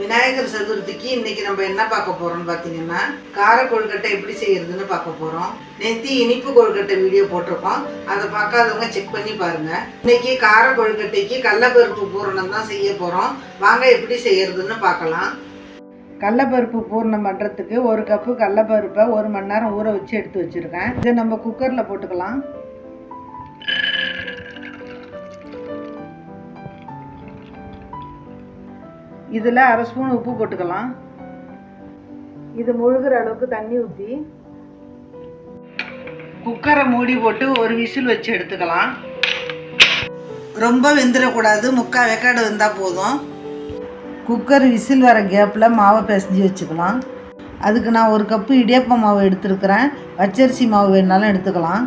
விநாயகர் சதுர்த்திக்கு இன்னைக்கு நம்ம என்ன பார்க்க போறோம்னு பார்த்தீங்கன்னா கார கொழுக்கட்டை எப்படி செய்யறதுன்னு பார்க்க போறோம். நேத்தி இனிப்பு கொழுக்கட்டை வீடியோ போட்டிருக்கோம். அதை பார்க்காதவங்க செக் பண்ணி பாருங்க. இன்னைக்கு கார கொழுக்கட்டைக்கு கடலப்பருப்பு பூரணம் தான் செய்ய போறோம். வாங்க எப்படி செய்யறதுன்னு பார்க்கலாம். கடலப்பருப்பு பூர்ணம் பண்ணுறதுக்கு ஒரு கப்பு கடலப்பருப்பை ஒரு மணி நேரம் ஊற வச்சு எடுத்து வச்சுருக்கேன். இதை நம்ம குக்கரில் போட்டுக்கலாம். இதில் அரை ஸ்பூன் உப்பு போட்டுக்கலாம். இது முழுகிற அளவுக்கு தண்ணி ஊற்றி குக்கரை மூடி போட்டு ஒரு விசில் வச்சு எடுத்துக்கலாம். ரொம்ப வெந்துடக்கூடாது முக்கால் வெக்காடு வெந்தால் போதும். குக்கர் விசில் வர கேப்பில் மாவை பிசைஞ்சு வச்சுக்கலாம். அதுக்கு நான் ஒரு கப்பு இடியாப்ப மாவு எடுத்துருக்கிறேன். பச்சரிசி மாவு வேணாலும் எடுத்துக்கலாம்.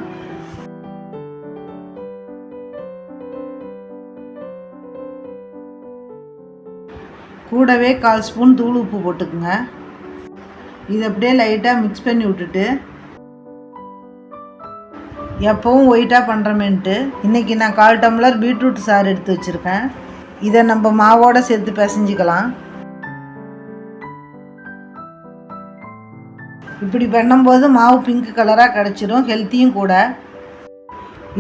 கூடவே கால் ஸ்பூன் தூள் உப்பு போட்டுக்குங்க. இது அப்படியே லைட்டாக மிக்ஸ் பண்ணி விட்டுட்டு எப்பவும் ஒயிட்டாக பண்ணுறமேன்ட்டு இன்றைக்கி நான் கால் டம்ளர் பீட்ரூட் சாறு எடுத்து வச்சுருக்கேன். இதை நம்ம மாவோட சேர்த்து பிசைஞ்சிக்கலாம். இப்படி பண்ணும்போது மாவு பிங்க் கலராக கிடச்சிரும் ஹெல்த்தியும் கூட.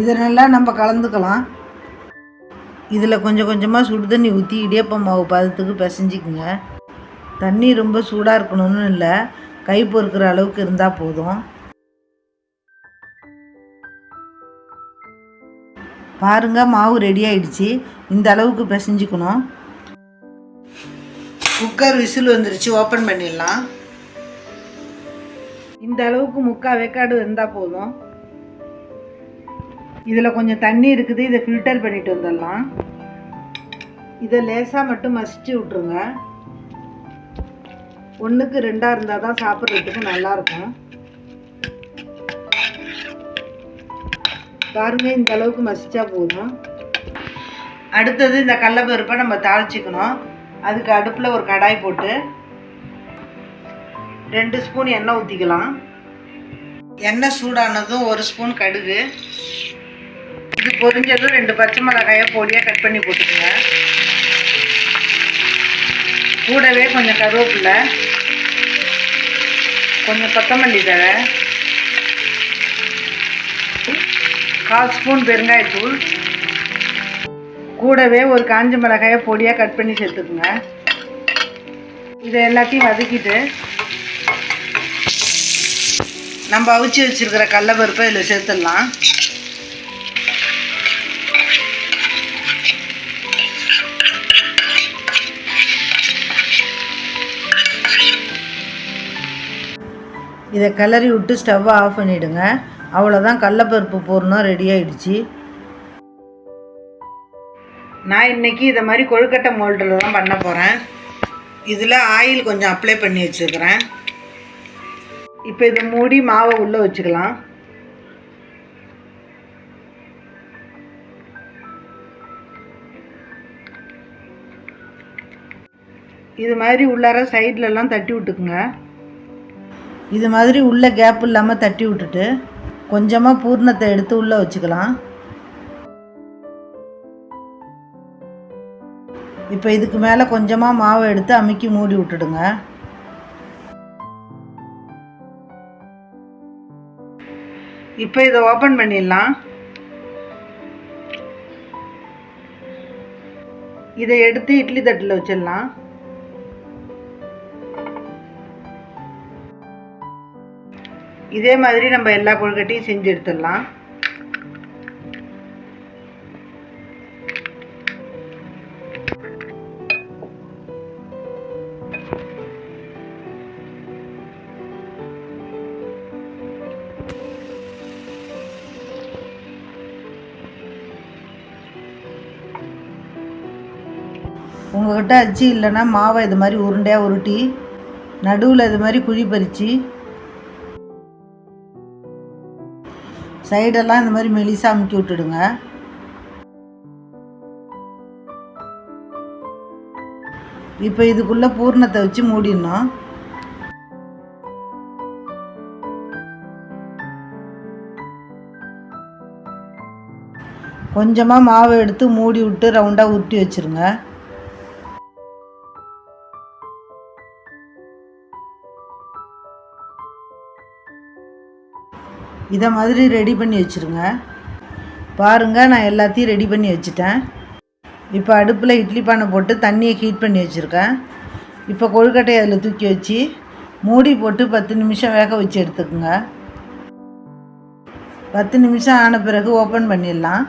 இதை நல்லா நம்ம கலந்துக்கலாம். இதில் கொஞ்சம் கொஞ்சமாக சுடு தண்ணி ஊற்றி இடியப்பம் மாவு பதத்துக்கு பிசைஞ்சிக்கங்க. தண்ணி ரொம்ப சூடாக இருக்கணும்னு இல்லை கை பொறுக்கிற அளவுக்கு இருந்தால் போதும். பாருங்க மாவு ரெடி ஆயிடுச்சு. இந்த அளவுக்கு பிசைஞ்சிக்கணும். குக்கர் விசில் வந்துருச்சு ஓப்பன் பண்ணிடலாம். இந்த அளவுக்கு முக்கால் வேக்காடு இருந்தால் போதும். இதில் கொஞ்சம் தண்ணி இருக்குது இதை ஃபில்டர் பண்ணிட்டு வந்துடலாம். இதை லேசாக மட்டும் மசிச்சு விட்ருங்க ஒன்றுக்கு ரெண்டாக இருந்தால் தான் சாப்பிட்றதுக்கு நல்லாயிருக்கும் பாருங்க இந்த அளவுக்கு மசிச்சா போதும். அடுத்தது இந்த கடலப்பருப்பை நம்ம தாளிச்சிக்கணும். அதுக்கு அடுப்பில் ஒரு கடாய் போட்டு ரெண்டு ஸ்பூன் எண்ணெய் ஊற்றிக்கலாம் எண்ணெய் சூடானதும் ஒரு ஸ்பூன் கடுகு. இது பொரிஞ்சதும் ரெண்டு பச்சை மிளகாயை பொடியாக கட் பண்ணி போட்டுக்கோங்க. கூடவே கொஞ்சம் கருவேப்பிலை கொஞ்சம் கொத்தமல்லி தழை கால் ஸ்பூன் பெருங்காயத்தூள் கூடவே ஒரு காஞ்ச மிளகாயை பொடியாக கட் பண்ணி சேர்த்துக்குங்க. இதை எல்லாத்தையும் வதக்கிட்டு நம்ம அவிச்சு வச்சிருக்கிற கடலப்பருப்பை இதில் சேர்த்துடலாம். இதை கிளறி விட்டு ஸ்டவ்வை ஆஃப் பண்ணிவிடுங்க அவ்வளோதான் கடலப்பருப்பு பூர்ணம் ரெடி ஆகிடுச்சு நான் இன்னைக்கு இதை மாதிரி கொழுக்கட்டை மோல்டில் தான் பண்ண போகிறேன் இதில் ஆயில் கொஞ்சம் அப்ளை பண்ணி வச்சுருக்கிறேன் இப்போ இதை மூடி மாவை உள்ளே வச்சுக்கலாம். இது மாதிரி உள்ளார சைட்லலாம் தட்டி விட்டுக்குங்க. இது மாதிரி உள்ள கேப் இல்லாமல் தட்டி விட்டுட்டு கொஞ்சமாக பூர்ணத்தை எடுத்து உள்ளே வச்சுக்கலாம். இப்போ இதுக்கு மேலே கொஞ்சமாக மாவை எடுத்து அமுக்கி மூடி விட்டுடுங்க. இப்போ இதை ஓப்பன் பண்ணிடலாம். இதை எடுத்து இட்லி தட்டில் வச்சிடலாம். இதே மாதிரி நம்ம எல்லா கொழுக்கட்டையும் செஞ்சு எடுத்துடலாம். உங்கள்கிட்ட அச்சு இல்லைன்னா மாவை இது மாதிரி உருண்டையாக உருட்டி நடுவில் இது மாதிரி குழி பறித்து சைடெல்லாம் இந்த மாதிரி மெலிசா அமுக்கி விட்டுடுங்க. இப்போ இதுக்குள்ளே பூர்ணத்தை வச்சு மூடிடணும். கொஞ்சமாக மாவை எடுத்து மூடி விட்டு ரவுண்டாக உருட்டி வச்சுருங்க. இதை மாதிரி ரெடி பண்ணி வச்சுருங்க. பாருங்கள் நான் எல்லாத்தையும் ரெடி பண்ணி வச்சுட்டேன். இப்போ அடுப்பில் இட்லி பானை போட்டு தண்ணியை ஹீட் பண்ணி வச்சுருக்கேன். இப்போ கொழுக்கட்டையை அதில் தூக்கி வச்சு மூடி போட்டு பத்து நிமிஷம் வேக வச்சு எடுத்துக்கோங்க. பத்து நிமிஷம் ஆன பிறகு ஓப்பன் பண்ணிடலாம்.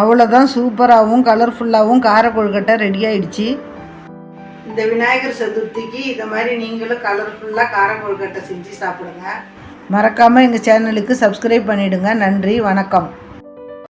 அவ்வளோதான் சூப்பராகவும் கலர்ஃபுல்லாகவும் கார கொழுக்கட்டை ரெடி ஆயிடுச்சு. இந்த விநாயகர் சதுர்த்திக்கு இந்த மாதிரி நீங்களும் கலர்ஃபுல்லாக கார செஞ்சு சாப்பிடுங்க. மறக்காமல் எங்கள் சேனலுக்கு சப்ஸ்கிரைப் பண்ணிவிடுங்க நன்றி வணக்கம்.